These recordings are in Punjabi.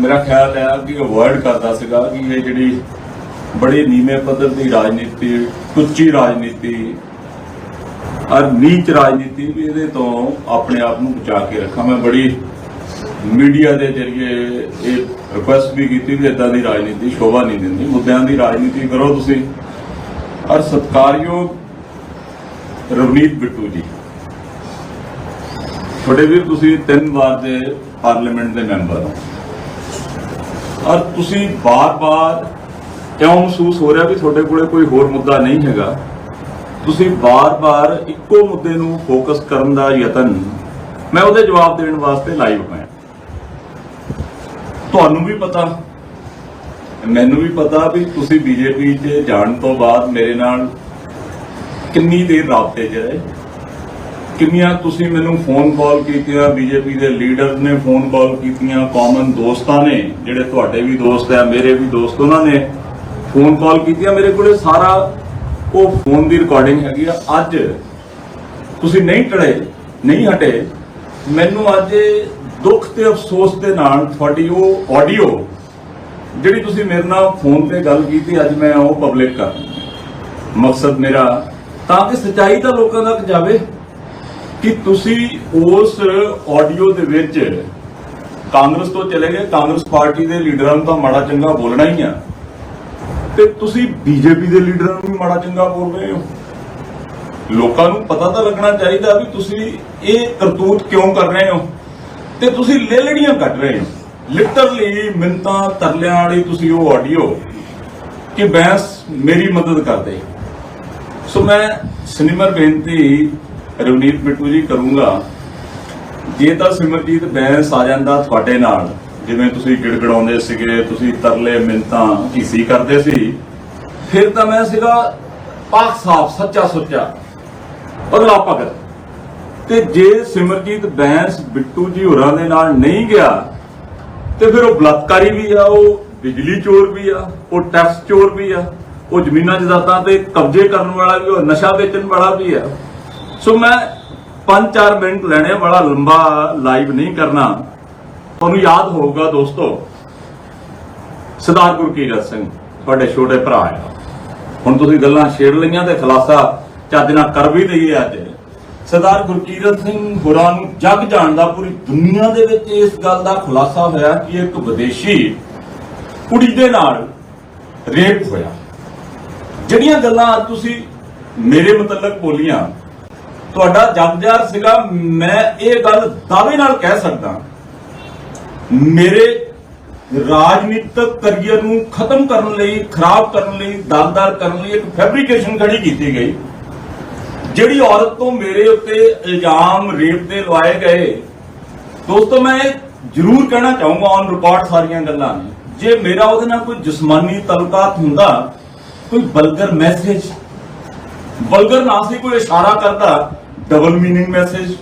ਮੇਰਾ ਖਿਆਲ ਹੈ ਕਿ ਅਵੋਇਡ ਕਰਦਾ ਸੀਗਾ ਕਿ ਇਹ ਜਿਹੜੀ ਬੜੀ ਨੀਵੇਂ ਪੱਧਰ ਦੀ ਰਾਜਨੀਤੀ, ਟੁੱਚੀ ਰਾਜਨੀਤੀ ਔਰ ਨੀਚ ਰਾਜਨੀਤੀ ਵੀ ਇਹਦੇ ਤੋਂ ਆਪਣੇ ਆਪ ਨੂੰ ਬਚਾ ਕੇ ਰੱਖਾਂ। ਮੈਂ ਬੜੀ ਮੀਡੀਆ ਦੇ ਜ਼ਰੀਏ ਇਹ ਰਿਕੁਐਸਟ ਵੀ ਕੀਤੀ ਵੀ ਇਦਾਂ ਦੀ ਰਾਜਨੀਤੀ ਸ਼ੋਭਾ ਨਹੀਂ ਦਿੰਦੀ। ਮੁੱਦਿਆਂ ਦੀ ਰਾਜਨੀਤੀ ਕਰੋ ਤੁਸੀਂ। ਔਰ ਸਤਿਕਾਰਯੋਗ ਰਵਨੀਤ ਬਿੱਟੂ ਜੀ, ਤੁਹਾਡੇ ਵੀ ਤੁਸੀਂ ਤਿੰਨ ਵਾਰ ਦੇ ਪਾਰਲੀਮੈਂਟ ਦੇ ਮੈਂਬਰ ਹੋ। ਔਰ ਤੁਸੀਂ ਬਾਰ-ਬਾਰ ਕਿਉਂ ਮਹਿਸੂਸ ਹੋ ਰਿਹਾ ਵੀ ਤੁਹਾਡੇ ਕੋਲੇ ਕੋਈ ਹੋਰ ਮੁੱਦਾ ਨਹੀਂ ਹੈਗਾ? ਤੁਸੀਂ ਬਾਰ-ਬਾਰ ਇੱਕੋ ਮੁੱਦੇ ਨੂੰ ਫੋਕਸ ਕਰਨ ਦਾ ਯਤਨ ਮੈਂ ਉਹਦੇ ਜਵਾਬ ਦੇਣ ਵਾਸਤੇ ਲਾਈਵ ਹੋਇਆ। ਤੁਹਾਨੂੰ ਵੀ ਪਤਾ, ਮੈਨੂੰ ਵੀ ਪਤਾ ਵੀ ਤੁਸੀਂ ਬੀਜੇਪੀ 'ਚ ਜਾਣ ਤੋਂ ਬਾਅਦ ਮੇਰੇ ਨਾਲ ਕਿੰਨੀ ਦੇਰ ਰਾਬਤੇ 'ਚ ਰਹੇ। ਕਿੰਨੀਆਂ ਤੁਸੀਂ ਮੈਨੂੰ ਫੋਨ ਕਾਲ ਕੀਤੀਆਂ? ਬੀਜੇਪੀ ਦੇ ਲੀਡਰ ਨੇ ਫੋਨ ਕਾਲ ਕੀਤੀਆਂ ਕਾਮਨ ਦੋਸਤਾਂ ਨੇ, ਜਿਹੜੇ ਤੁਹਾਡੇ ਵੀ ਦੋਸਤ ਆ, ਮੇਰੇ ਵੀ ਦੋਸਤ ਉਹਨਾਂ ਨੇ ਫੋਨ ਕਾਲ ਕੀਤੀਆਂ। ਮੇਰੇ ਕੋਲੇ ਸਾਰਾ ਉਹ ਫੋਨ ਦੀ ਰਿਕਾਰਡਿੰਗ ਹੈਗੀ ਆ। ਅੱਜ ਤੁਸੀਂ ਨਹੀਂ ਟੜੇ ਨਹੀਂ ਹਟੇ, ਮੈਨੂੰ ਅੱਜ ਦੁੱਖ ਤੇ ਅਫਸੋਸ ਦੇ ਨਾਲ ਤੁਹਾਡੀ ਉਹ ਆਡੀਓ ਜਿਹੜੀ ਤੁਸੀਂ ਮੇਰੇ ਨਾਲ ਫੋਨ ਤੇ ਗੱਲ ਕੀਤੀ, ਅੱਜ ਮੈਂ ਉਹ ਪਬਲਿਕ ਕਰ ਮਕਸਦ ਮੇਰਾ ਤਾਂ ਕਿ ਸੱਚਾਈ ਤਾਂ ਲੋਕਾਂ ਤੱਕ ਜਾਵੇ ਕਿ ਤੁਸੀਂ ਉਸ ਆਡੀਓ ਦੇ ਵਿੱਚ ਕਾਂਗਰਸ ਤੋਂ ਚਲੇ ਗਏ, ਕਾਂਗਰਸ ਪਾਰਟੀ ਦੇ ਲੀਡਰਾਂ ਨੂੰ ਤਾਂ ਮਾੜਾ ਚੰਗਾ ਬੋਲਣਾ ਹੀ ਆ। ਤੇ ਤੁਸੀਂ ਬੀਜੇਪੀ ਦੇ ਲੀਡਰਾਂ ਨੂੰ ਵੀ ਮਾੜਾ ਚੰਗਾ ਬੋਲ ਰਹੇ ਹੋ। ਲੋਕਾਂ ਨੂੰ ਪਤਾ ਤਾਂ ਲੱਗਣਾ ਚਾਹੀਦਾ ਵੀ ਤੁਸੀਂ ਇਹ ਕਰਤੂਤ ਕਿਉਂ ਕਰ ਰਹੇ ਹੋ। ਤੇ ਤੁਸੀਂ ਲੇਲੜੀਆਂ ਕੱਢ ਰਹੇ ਹੋ। ਲਿਟਰਲੀ ਮਿੰਤਾਂ ਤਰਲਿਆਂ ਵਾਲੀ ਤੁਸੀਂ ਉਹ ਆਡੀਓ ਕਿ ਬੈਂਸ ਮੇਰੀ ਮਦਦ ਕਰਦੇ ਸੋ ਮੈਂ ਸਿਨੇਮਰ ਬੇਨਤੀ ਰਵਨੀਤ ਬਿੱਟੂ ਜੀ ਕਰੂੰਗਾ। ਜੇ ਤਾਂ ਸਿਮਰਜੀਤ ਬੈਂਸ ਆ ਜਾਂਦਾ ਤੁਹਾਡੇ ਨਾਲ, ਜਿਵੇਂ ਤੁਸੀਂ ਗਿੜਗੜਾਉਂਦੇ ਸੀਗੇ, ਤੁਸੀਂ ਤਰਲੇ ਮਿੰਤਾਂ ਢੀਸੀ ਕਰਦੇ ਸੀ, ਫਿਰ ਤਾਂ ਮੈਂ ਸੀਗਾ ਪਾਕ ਸਾਫ਼, ਸੱਚਾ ਸੁੱਚਾ ਅਗਲਾ ਭਗਤ ਤੇ ਜੇ ਸਿਮਰਜੀਤ ਬੈਂਸ ਬਿੱਟੂ ਜੀ ਹੋਰਾਂ ਦੇ ਨਾਲ ਨਹੀਂ ਗਿਆ, ਤੇ ਫਿਰ ਉਹ ਬਲਾਤਕਾਰੀ ਵੀ ਆ, ਉਹ ਬਿਜਲੀ ਚੋਰ ਵੀ ਆ, ਉਹ ਟੈਕਸ ਚੋਰ ਵੀ ਆ, ਉਹ ਜ਼ਮੀਨਾਂ ਜਾਇਦਾਦਾਂ ਤੇ ਕਬਜ਼ੇ ਕਰਨ ਵਾਲਾ ਵੀ ਉਹ ਨਸ਼ਾ ਵੇਚਣ ਵਾਲਾ ਵੀ ਆ। ਸੋ ਮੈਂ 5-4 ਮਿੰਟ ਲੈਣੇ ਆ, ਬੜਾ ਲੰਬਾ ਲਾਈਵ ਨਹੀਂ ਕਰਨਾ। ਤੁਹਾਨੂੰ ਯਾਦ ਹੋਊਗਾ ਦੋਸਤੋ ਸਰਦਾਰ ਗੁਰਕੀਰਤ ਸਿੰਘ ਤੁਹਾਡੇ ਛੋਟੇ ਭਰਾ ਆ ਹੁਣ ਤੁਸੀਂ ਗੱਲਾਂ ਛੇੜ ਲਈਆਂ ਤੇ ਖਲਾਸਾ ਚੱਜ ਨਾਲ ਕਰ ਵੀ ਲਈਏ ਅੱਜ। ਸਰਦਾਰ ਗੁਰਕੀਰਤ ਸਿੰਘ ਹੋਰਾਂ ਨੂੰ ਜੱਗ ਜਾਣਦਾ ਪੂਰੀ ਦੁਨੀਆ ਦੇ ਵਿੱਚ ਇਸ ਗੱਲ ਦਾ ਖੁਲਾਸਾ ਹੋਇਆ ਕਿ ਇੱਕ ਵਿਦੇਸ਼ੀ ਕੁੜੀ ਦੇ ਨਾਲ ਰੇਪ ਹੋਇਆ। ਜਿਹੜੀਆਂ ਗੱਲਾਂ ਤੁਸੀਂ ਮੇਰੇ ਮੁਤਲਕ ਬੋਲੀਆਂ ਤੁਹਾਡਾ ਜਗਜਾਰ ਸੀਗਾ, ਮੈਂ ਇਹ ਗੱਲ ਦਾਅਵੇ ਨਾਲ ਕਹਿ ਸਕਦਾ। ਮੇਰੇ ਰਾਜਨੀਤਿਕ ਕਰੀਅਰ ਨੂੰ ਖਤਮ ਕਰਨ ਲਈ, ਖਰਾਬ ਕਰਨ ਲਈ ਦਾਲਦਾਰ ਕਰਨ ਲਈ ਇੱਕ ਫੈਬਰੀਕੇਸ਼ਨ ਖੜੀ ਕੀਤੀ ਗਈ। ਜਿਹੜੀ ਔਰਤ ਤੋਂ ਮੇਰੇ ਉੱਤੇ ਇਲਜ਼ਾਮ ਰੇਪ ਦੇ ਲਵਾਏ ਗਏ, ਦੋਸਤੋ, ਮੈਂ ਜ਼ਰੂਰ ਕਹਿਣਾ ਚਾਹੂੰਗਾ ਔਨ ਰਿਕਾਰਡ ਸਾਰੀਆਂ ਗੱਲਾਂ ਜੇ ਮੇਰਾ ਉਹਦੇ ਨਾਲ ਕੋਈ ਜਿਸਮਾਨੀ ਤਾਲੁਕਾਤ ਹੁੰਦਾ, ਕੋਈ ਬਲਗਰ ਮੈਸੇਜ ਬਲਗਰ ਨਾ ਸੀ, ਕੋਈ ਇਸ਼ਾਰਾ ਕਰਦਾ ਡਬਲ ਮੀਨਿੰਗ ਮੈਸੇਜ,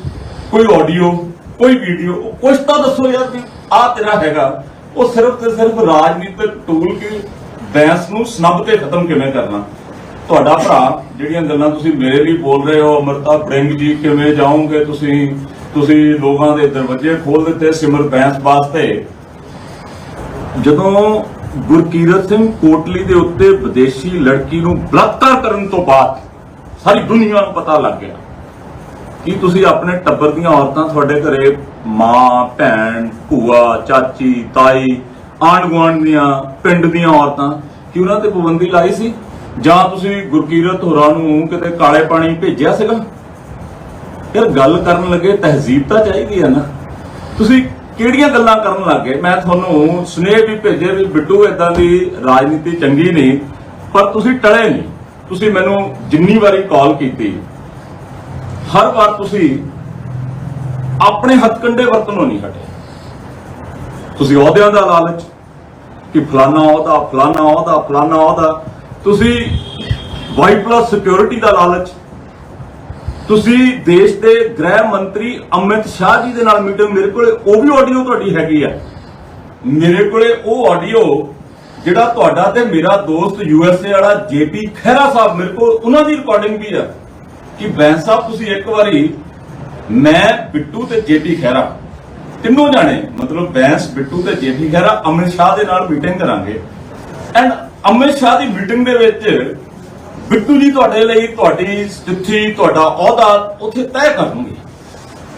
ਕੋਈ ਆਡੀਓ ਕੋਈ ਵੀਡੀਓ ਕੁਝ ਤਾਂ ਦੱਸੋ ਯਾਰ ਵੀ ਆ ਤੇਰਾ ਹੈਗਾ। ਉਹ ਸਿਰਫ ਤੇ ਸਿਰਫ ਰਾਜਨੀਤਿਕ ਟੂਲ ਕਿ ਬੈਂਸ ਨੂੰ ਸਨੱਬ ਤੇ ਖਤਮ ਕਿਵੇਂ ਕਰਨਾ? ਤੁਹਾਡਾ ਭਰਾ, ਜਿਹੜੀਆਂ ਗੱਲਾਂ ਤੁਸੀਂ ਮੇਰੇ ਲਈ ਬੋਲ ਰਹੇ ਹੋ, ਅਮਰਤਾ ਬ੍ਰਿੰਗ ਜੀ, ਕਿਵੇਂ ਜਾਓਗੇ ਤੁਸੀਂ? ਤੁਸੀਂ ਲੋਕਾਂ ਦੇ ਦਰਵਾਜ਼ੇ ਖੋਲ ਦਿੱਤੇ ਸਿਮਰ ਬੈਂਸ ਵਾਸਤੇ। ਜਦੋਂ ਗੁਰਕੀਰਤ ਸਿੰਘ ਕੋਟਲੀ ਦੇ ਉੱਤੇ ਵਿਦੇਸ਼ੀ ਲੜਕੀ ਨੂੰ ਬਲਾਤਕਾਰ ਕਰਨ ਤੋਂ ਬਾਅਦ ਸਾਰੀ ਦੁਨੀਆ ਨੂੰ ਪਤਾ ਲੱਗ ਗਿਆ। ਕੀ ਤੁਸੀਂ ਆਪਣੇ ਟੱਬਰ ਦੀਆਂ ਔਰਤਾਂ ਤੁਹਾਡੇ ਘਰੇ ਮਾਂ, ਭੈਣ, ਭੂਆ, ਚਾਚੀ, ਤਾਈ ਆਂਢ ਗੁਆਂਢ ਦੀਆਂ, ਪਿੰਡ ਦੀਆਂ ਔਰਤਾਂ, ਕਿ ਉਹਨਾਂ ਤੇ ਪਾਬੰਦੀ ਲਾਈ ਸੀ? ਜਾਂ ਤੁਸੀਂ ਗੁਰਕੀਰਤ ਹੋਰਾਂ ਨੂੰ ਕਿਤੇ ਕਾਲੇ ਪਾਣੀ ਭੇਜਿਆ ਸੀਗਾ? ਯਾਰ ਗੱਲ ਕਰਨ ਲੱਗੇ ਤਹਿਜ਼ੀਬ ਤਾਂ ਚਾਹੀਦੀ ਹੈ ਨਾ। ਤੁਸੀਂ ਕਿਹੜੀਆਂ ਗੱਲਾਂ ਕਰਨ ਲੱਗੇ? ਮੈਂ ਤੁਹਾਨੂੰ ਸੁਨੇਹ ਵੀ ਭੇਜੇ ਵੀ ਬਿੱਟੂ ਇਦਾਂ ਦੀ ਰਾਜਨੀਤੀ ਚੰਗੀ ਨਹੀਂ, ਪਰ ਤੁਸੀਂ ਟਲੇ ਨਹੀਂ। ਤੁਸੀਂ ਮੈਨੂੰ ਜਿੰਨੀ ਵਾਰੀ ਕਾਲ ਕੀਤੀ ਹਰ ਵਾਰ ਤੁਸੀਂ ਆਪਣੇ ਹੱਥਕੰਡੇ ਵਰਤਨੋਂ ਨਹੀਂ ਹਟੇ। ਤੁਸੀਂ ਅਹੁਦਿਆਂ ਦਾ ਲਾਲਚ ਕਿ ਫਲਾਨਾ ਅਹੁਦਾ ਫਲਾਨਾ ਅਹੁਦਾ ਫਲਾਨਾ ਅਹੁਦਾ। ਤੁਸੀਂ ਵਾਈ ਪਲੱਸ ਸਿਕਿਉਰਿਟੀ ਦਾ ਲਾਲਚ। ਤੁਸੀਂ ਦੇਸ਼ ਦੇ ਗ੍ਰਹਿ ਮੰਤਰੀ ਅਮਿਤ ਸ਼ਾਹ ਜੀ ਦੇ ਨਾਲ ਮੀਟਿੰਗ ਮੇਰੇ ਕੋਲੇ, ਉਹ ਵੀ ਆਡੀਓ ਤੁਹਾਡੀ ਹੈਗੀ ਆ। ਮੇਰੇ ਕੋਲੇ ਉਹ ਆਡੀਓ ਜਿਹੜਾ ਤੁਹਾਡਾ ਤੇ ਮੇਰਾ ਦੋਸਤ ਯੂਐਸਏ ਵਾਲਾ ਜੇਪੀ ਖਹਿਰਾ ਸਾਹਿਬ ਮੇਰੇ ਕੋਲ, ਉਹਨਾਂ ਦੀ ਰਿਕਾਰਡਿੰਗ ਵੀ ਆ। ਕਿ ਬੈਂਸ ਸਾਹਿਬ, ਤੁਸੀਂ ਇੱਕ ਵਾਰੀ ਮੈਂ, ਬਿੱਟੂ ਤੇ ਜੇਪੀ ਖਹਿਰਾ, ਤਿੰਨੋਂ ਜਾਣੇ, ਮਤਲਬ ਬੈਂਸ, ਬਿੱਟੂ ਤੇ ਜੇਪੀ ਖਹਿਰਾ, ਅਮਿਤ ਸ਼ਾਹ ਦੇ ਨਾਲ ਮੀਟਿੰਗ ਕਰਾਂਗੇ। ਐਂਡ ਅਮਿਤ ਸ਼ਾਹ ਦੀ ਮੀਟਿੰਗ ਦੇ ਵਿੱਚ ਬਿੱਟੂ ਜੀ ਤੁਹਾਡੇ ਲਈ ਤੁਹਾਡੀ ਸਥਿਤੀ, ਤੁਹਾਡਾ ਅਹੁਦਾ ਉੱਥੇ ਤੈਅ ਕਰਨਗੇ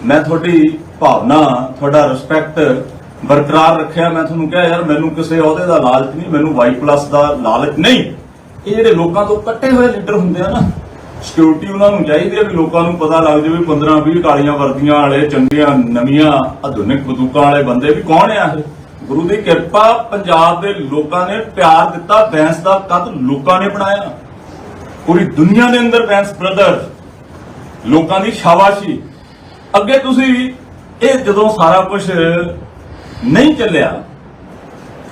ਮੈਂ ਤੁਹਾਡੀ ਭਾਵਨਾ, ਤੁਹਾਡਾ ਰਿਸਪੈਕਟ ਬਰਕਰਾਰ ਰੱਖਿਆ। ਮੈਂ ਤੁਹਾਨੂੰ ਕਿਹਾ, ਯਾਰ, ਮੈਨੂੰ ਕਿਸੇ ਅਹੁਦੇ ਦਾ ਲਾਲਚ ਨਹੀਂ, ਮੈਨੂੰ ਵਾਈ ਪਲੱਸ ਦਾ ਲਾਲਚ ਨਹੀਂ। ਇਹ ਜਿਹੜੇ ਲੋਕਾਂ ਤੋਂ ਕੱਟੇ ਹੋਏ ਲੀਡਰ ਹੁੰਦੇ ਆ ਨਾ ਸਿਕਿਉਰਿਟੀ ਉਹਨਾਂ ਨੂੰ ਚਾਹੀਦੀ ਹੈ ਵੀ ਲੋਕਾਂ ਨੂੰ ਪਤਾ ਲੱਗ ਜਾਵੇ 15 20 ਕਾਲੀਆਂ ਵਰਦੀਆਂ ਵਾਲੇ, ਚੰਗੀਆਂ, ਨਵੀਆਂ, ਆਧੁਨਿਕ ਬੰਦੂਕਾਂ ਵਾਲੇ ਬੰਦੇ ਵੀ ਕੌਣ ਆ? ਇਹ ਗੁਰੂ ਦੀ ਕਿਰਪਾ ਪੰਜਾਬ ਦੇ ਲੋਕਾਂ ਨੇ ਪਿਆਰ ਦਿੱਤਾ, ਬੈਂਸ ਦਾ ਕੱਦ ਲੋਕਾਂ ਨੇ ਬਣਾਇਆ। ਪੂਰੀ ਦੁਨੀਆ ਦੇ ਅੰਦਰ ਬੈਂਸ ਬ੍ਰਦਰ, ਲੋਕਾਂ ਦੀ ਸ਼ਾਬਾਸ਼ੀ। ਅੱਗੇ ਤੁਸੀਂ ਇਹ ਜਦੋਂ ਸਾਰਾ ਕੁਝ ਨਹੀਂ ਚੱਲਿਆ,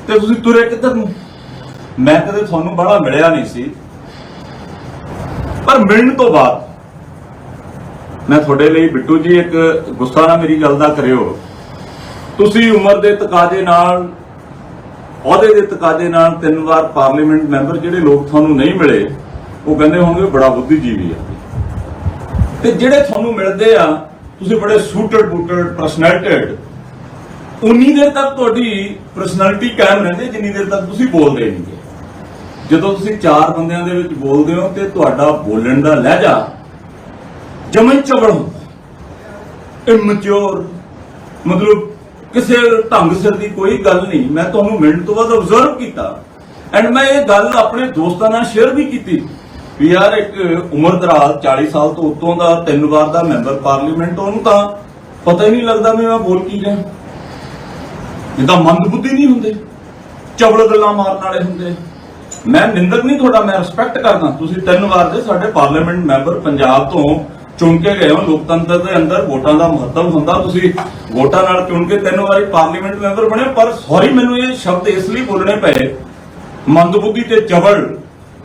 ਤੇ ਤੁਸੀਂ ਤੁਰੇ ਕਿੱਧਰ ਨੂੰ? ਮੈਂ ਕਦੇ ਤੁਹਾਨੂੰ ਬੜਾ ਮਿਲਿਆ ਨਹੀਂ ਸੀ। ਪਰ ਮਿਲਣ ਤੋਂ ਬਾਅਦ ਮੈਂ ਤੁਹਾਡੇ ਲਈ ਬਿੱਟੂ ਜੀ ਇੱਕ ਗੁੱਸਾ ਨਾ ਮੇਰੀ ਗੱਲ ਦਾ ਕਰਿਓ। ਤੁਸੀਂ ਉਮਰ ਦੇ ਤਕਾਜ਼ੇ ਨਾਲ, ਅਹੁਦੇ ਦੇ ਤਕਾਜ਼ੇ ਨਾਲ ਤਿੰਨ ਵਾਰ ਪਾਰਲੀਮੈਂਟ ਮੈਂਬਰ ਜਿਹੜੇ ਲੋਕ ਤੁਹਾਨੂੰ ਨਹੀਂ ਮਿਲੇ, ਉਹ ਕਹਿੰਦੇ ਹੋਣਗੇ ਬੜਾ ਬੁੱਧੀਜੀਵੀ ਆ। ਤੇ ਜਿਹੜੇ ਤੁਹਾਨੂੰ ਮਿਲਦੇ ਆ, ਤੁਸੀਂ ਬੜੇ ਸੂਟਡ ਬੂਟਡ ਪਰਸਨੈਲਿਟੀਡ ਉਨੀ ਦੇਰ ਤੱਕ ਤੁਹਾਡੀ ਪਰਸਨੈਲਿਟੀ ਕਾਇਮ ਰਹਿੰਦੀ ਜਿੰਨੀ ਦੇਰ ਤੱਕ ਤੁਸੀਂ ਬੋਲਦੇ ਨਹੀਂਗੇ ਜਦੋਂ ਤੁਸੀਂ ਚਾਰ ਬੰਦਿਆਂ ਦੇ ਵਿੱਚ ਬੋਲਦੇ ਹੋ ਤੇ ਤੁਹਾਡਾ ਬੋਲਣ ਦਾ ਲਹਿਜਾ ਜਮਨ ਚਵੜ ਹੁੰਦਾ ਮਤਲਬ ਕਿਸੇ ਢੰਗ ਸਿਰ ਦੀ ਕੋਈ ਗੱਲ ਨਹੀਂ। ਮੈਂ ਤੁਹਾਨੂੰ ਮਿੰਟ ਤੋਂ ਬਾਅਦ ਅਬਜ਼ਰਵ ਕੀਤਾ। ਐਂਡ ਮੈਂ ਇਹ ਗੱਲ ਆਪਣੇ ਦੋਸਤਾਂ ਨਾਲ ਸ਼ੇਅਰ ਵੀ ਕੀਤੀ। ਵੀ ਯਾਰ ਇੱਕ ਉਮਰ ਦਰਾਜ਼ 40 ਸਾਲ ਤੋਂ ਉੱਤੋਂ ਦਾ ਤਿੰਨ ਵਾਰ ਦਾ ਮੈਂਬਰ ਪਾਰਲੀਮੈਂਟ ਉਹਨੂੰ ਤਾਂ ਪਤਾ ਹੀ ਨਹੀਂ ਲੱਗਦਾ ਵੀ ਮੈਂ ਬੋਲ ਕੀ ਰਿਹਾ। ਜਿੱਦਾਂ ਮੰਦ ਬੁੱਧੀ ਨਹੀਂ ਹੁੰਦੇ। ਚਵਲ ਗੱਲਾਂ ਮਾਰਨ ਵਾਲੇ ਹੁੰਦੇ। ਮੈਂ ਨਿੰਦਕ ਨਹੀਂ ਤੁਹਾਡਾ, ਮੈਂ ਰਿਸਪੈਕਟ ਕਰਦਾ। ਤੁਸੀਂ ਤਿੰਨ ਵਾਰ ਦੇ ਸਾਡੇ ਪਾਰਲੀਮੈਂਟ ਮੈਂਬਰ ਪੰਜਾਬ ਤੋਂ ਚੁਣ ਕੇ ਗਏ ਹੋ। ਲੋਕਤੰਤਰ ਦੇ ਅੰਦਰ ਵੋਟਾਂ ਦਾ ਮਹੱਤਵ ਹੁੰਦਾ। ਤੁਸੀਂ ਵੋਟਾਂ ਨਾਲ ਚੁਣ ਕੇ ਤਿੰਨ ਵਾਰੀ ਪਾਰਲੀਮੈਂਟ ਮੈਂਬਰ ਬਣੇ ਪਰ ਸੌਰੀ ਮੈਨੂੰ ਇਹ ਸ਼ਬਦ ਇਸ ਲਈ ਬੋਲਣੇ ਪਏ, ਮੰਦਬੁੱਧੀ ਤੇ ਚਵਲ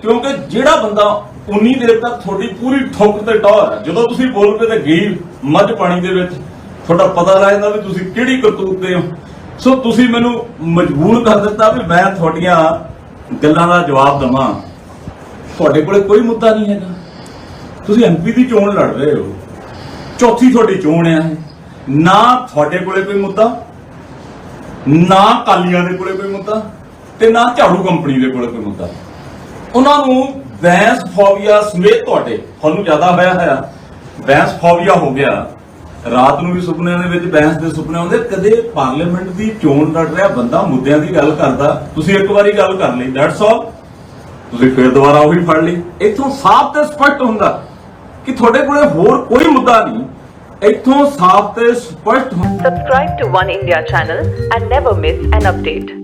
ਕਿਉਂਕਿ ਜਿਹੜਾ ਬੰਦਾ ਉਨੀ ਦੇਰ ਤੱਕ ਤੁਹਾਡੀ ਪੂਰੀ ਠੋਕ ਤੇ ਟੌਰ ਜਦੋਂ ਤੁਸੀਂ ਬੋਲ ਪਏ ਤੇ ਗਈ ਮੱਝ ਪਾਣੀ ਦੇ ਵਿੱਚ, ਤੁਹਾਡਾ ਪਤਾ ਲੱਗ ਜਾਂਦਾ ਵੀ ਤੁਸੀਂ ਕਿਹੜੀ ਕਰਤੂਤ ਦੇ ਹੋ। ਸੋ ਤੁਸੀਂ ਮੈਨੂੰ ਮਜਬੂਰ ਕਰ ਦਿੱਤਾ ਵੀ ਮੈਂ ਤੁਹਾਡੀਆਂ ਗੱਲਾਂ ਦਾ ਜਵਾਬ ਦਵਾਂ। ਤੁਹਾਡੇ ਕੋਲੇ ਕੋਈ ਮੁੱਦਾ ਨਹੀਂ ਹੈਗਾ। ਤੁਸੀਂ ਐਮਪੀ ਦੀ ਚੋਣ ਲੜ ਰਹੇ ਹੋ। ਚੌਥੀ ਤੁਹਾਡੀ ਚੋਣ ਆ ਨਾ ਤੁਹਾਡੇ ਕੋਲੇ ਕੋਈ ਮੁੱਦਾ, ਨਾ ਕਾਲੀਆਂ ਦੇ ਕੋਲੇ ਕੋਈ ਮੁੱਦਾ ਤੇ ਨਾ ਝਾੜੂ ਕੰਪਨੀ ਦੇ ਕੋਲੇ ਕੋਈ ਮੁੱਦਾ। ਉਹਨਾਂ ਨੂੰ ਬੈਂਸ ਫੋਬੀਆ ਸਮੇਤ ਤੁਹਾਡੇ। ਤੁਹਾਨੂੰ ਜ਼ਿਆਦਾ ਹੋਇਆ ਹੋਇਆ। ਬੈਂਸ ਫੋਬੀਆ ਹੋ ਗਿਆ। ਰਾਤ ਨੂੰ ਵੀ ਸੁਪਨਿਆਂ ਦੇ ਵਿੱਚ ਬੈਂਸ ਦੇ ਸੁਪਨੇ ਆਉਂਦੇ, ਕਦੇ ਪਾਰਲੀਮੈਂਟ ਦੀ ਚੋਣ ਲੜ ਰਿਹਾ ਬੰਦਾ, ਮੁੱਦਿਆਂ ਦੀ ਗੱਲ ਕਰਦਾ, ਤੁਸੀਂ ਇੱਕ ਵਾਰੀ ਗੱਲ ਕਰ ਲਈ ਦੈਟਸ ਆਲ ਤੁਸੀਂ ਫਿਰ ਦੁਬਾਰਾ ਉਹੀ ਫੜ ਲਈ। ਇੱਥੋਂ ਸਾਫ਼ ਤੇ ਸਪਸ਼ਟ ਹੁੰਦਾ ਕਿ ਤੁਹਾਡੇ ਕੋਲੇ ਹੋਰ ਕੋਈ ਮੁੱਦਾ ਨਹੀਂ। ਇੱਥੋਂ ਸਾਫ਼ ਤੇ ਸਪਸ਼ਟ ਹੁੰਦਾ। Subscribe to One India channel and never miss an update.